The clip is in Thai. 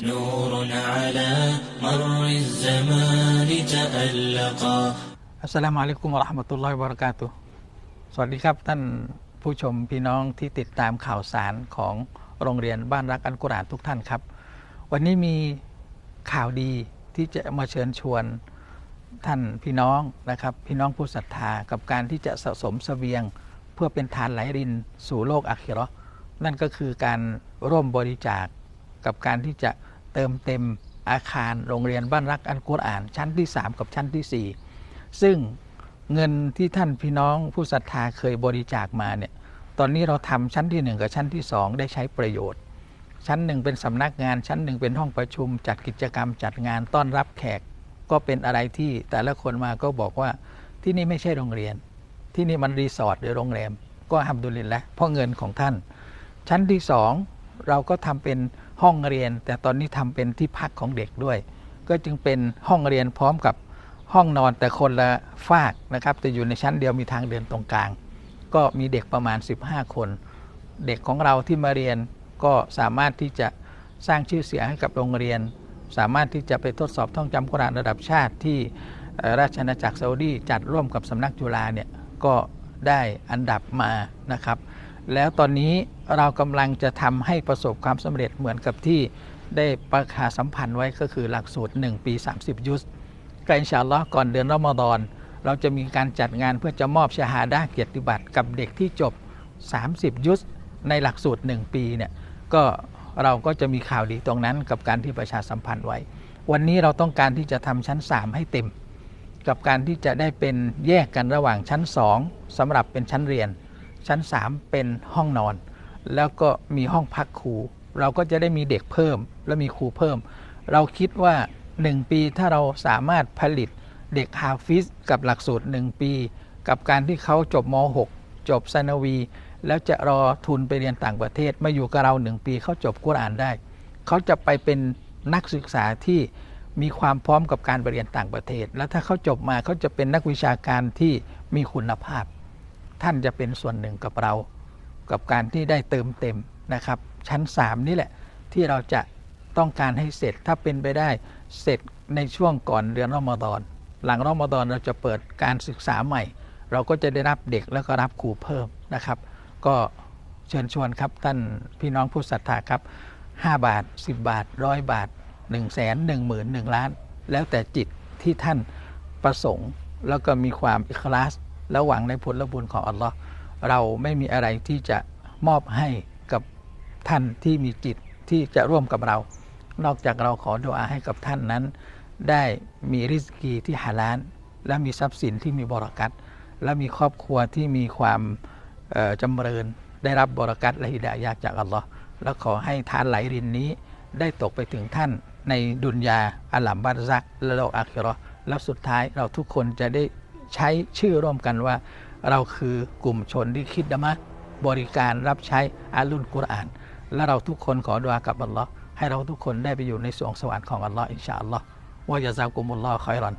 نور على مر الزمان تألقا อัสสลามุอะลัยกุมวะเราะห์มะตุลลอฮิวะบะเราะกาตุฮ์สวัสดีครับท่านผู้ชมพี่น้องที่ติดตามข่าวสารของโรงเรียนบ้านรักอันกุรอานทุกท่านครับ วันนี้มีข่าวดีที่จะมาเชิญชวนท่านพี่น้องนะครับ พี่น้องผู้ศรัทธากับการที่จะสะสมเสบียง เพื่อเป็นทานไหลรินสู่โลกอาคิเราะห์นั่นก็คือการร่วมบริจาค กับการที่จะ เติมเต็มอาคารโรงเรียนบ้านรักอันกุรอานชั้นที่ 3 กับชั้นทีสี่ 4 ซึ่งเงินที่ท่านพี่น้องผู้ศรัทธาเคยบริจาคมาเนี่ยตอนนี้เราทำชั้นที่ 1 กับชั้นที่ 2 ได้ใช้ประโยชน์ ชั้นหนึ่งเป็นสำนักงานชั้นหนึ่งเป็นห้องประชุม จัดกิจกรรมจัดงานต้อนรับแขก ก็เป็นอะไรที่แต่ละคนมาก็บอกว่าที่นี่ไม่ใช่โรงเรียน ที่นี่มันรีสอร์ทหรือโรงแรมก็ทำดุลินแล้วเพราะเงินของท่าน ชั้นที่สองเราก็ทำเป็น ห้องเรียน แต่ตอนนี้ทำเป็นที่พักของเด็กด้วย ก็จึงเป็นห้องเรียนพร้อมกับห้องนอนแต่คนละฝากนะครับแต่อยู่ในชั้นเดียวมีทางเดินตรงกลาง ก็มีเด็กประมาณ 15 คน เด็กของเราที่มาเรียนก็สามารถที่จะสร้างชื่อเสียงให้กับโรงเรียน สามารถที่จะไปทดสอบท่องจำกุรอานระดับชาติที่ราชอาณาจักรซาอุดีจัดร่วมกับสำนักจุฬาเนี่ยก็ได้อันดับมานะครับ แล้วตอนนี้เรากำลังจะทำให้ประสบความสำเร็จเหมือนกับที่ได้ประกาศสัมพันธ์ไว้ก็คือหลักสูตร 1 ปี 30 ยุสก็อินชาอัลลอฮ์ก่อนเดือนรอมฎอนเราจะมีการจัดงานเพื่อจะมอบชาฮาดาเกียรติบัตรกับเด็กที่จบ 30 ยุสในหลักสูตร 1 ปีเนี่ยก็เราก็จะมีข่าวดีตรงนั้นกับการที่ประชาสัมพันธ์ไว้ วันนี้เราต้องการที่จะทำชั้น 3 ให้เต็ม กับการที่จะได้เป็นแยกกันระหว่างชั้น 2สำหรับเป็นชั้นเรียน ชั้น 3 เป็นห้องนอน แล้วก็มีห้องพักครู เราก็จะได้มีเด็กเพิ่ม และมีครูเพิ่ม เราคิดว่า 1 ปีถ้าเราสามารถผลิตเด็กฮาฟิซกับหลักสูตร 1 ปี กับการที่เขาจบม .6 จบซานาวี แล้วจะรอทุนไปเรียนต่างประเทศมาอยู่กับเรา 1 ปีเขาจบกุรอานได้ เขาจะไปเป็นนักศึกษาที่มีความพร้อมกับการไปเรียนต่างประเทศ แล้วถ้าเขาจบมาเขาจะเป็นนักวิชาการที่มีคุณภาพ ท่านจะเป็นส่วนหนึ่งกับเรา กับการที่ได้เติมเต็มนะครับ ชั้น 3 นี่แหละ ที่เราจะต้องการให้เสร็จถ้าเป็นไปได้เสร็จในช่วงก่อนเดือนรอมฎอน หลังรอมฎอนเราจะเปิดการศึกษาใหม่ เราก็จะได้รับเด็กแล้วก็รับครูเพิ่มนะครับ ก็เชิญชวนครับท่านพี่น้องผู้ศรัทธาครับ 5 บาท 10 บาทร้อยบาท1 0 0 0 0แสนหนึ่งหมื่นหนึ่งล้าน แล้วแต่จิตที่ท่านประสงค์ แล้วก็มีความอิคลาส และหวังในผลบุญของอัลลอฮ์เราไม่มีอะไรที่จะมอบให้กับท่านที่มีจิตที่จะร่วมกับเรา นอกจากเราขอดุอาให้กับท่านนั้น ได้มีริสกีที่ฮาลาลและมีทรัพย์สินที่มีบรากัตและมีครอบครัวที่มีความจำเริญ ได้รับบรากัตและฮิดายะห์จากอัลลอฮ์และขอให้ทานไหลรินนี้ได้ตกไปถึงท่านในดุนยาอัลลัมบารซักและโลกอาคิราะห์แล้วสุดท้ายเราทุกคนจะได้ ใช้ชื่อร่วมกันว่า เราคือกลุ่มชนที่คิดดมะบริการรับใช้อาลุนกุรอาน และเราทุกคนขอดุอากับอัลลอฮ์ให้เราทุกคนได้ไปอยู่ในสวงสวรรค์ของอัลลอฮ์อินชาอัลลอฮ์ว่ายะซากุมุลลอฮ์คอยรอน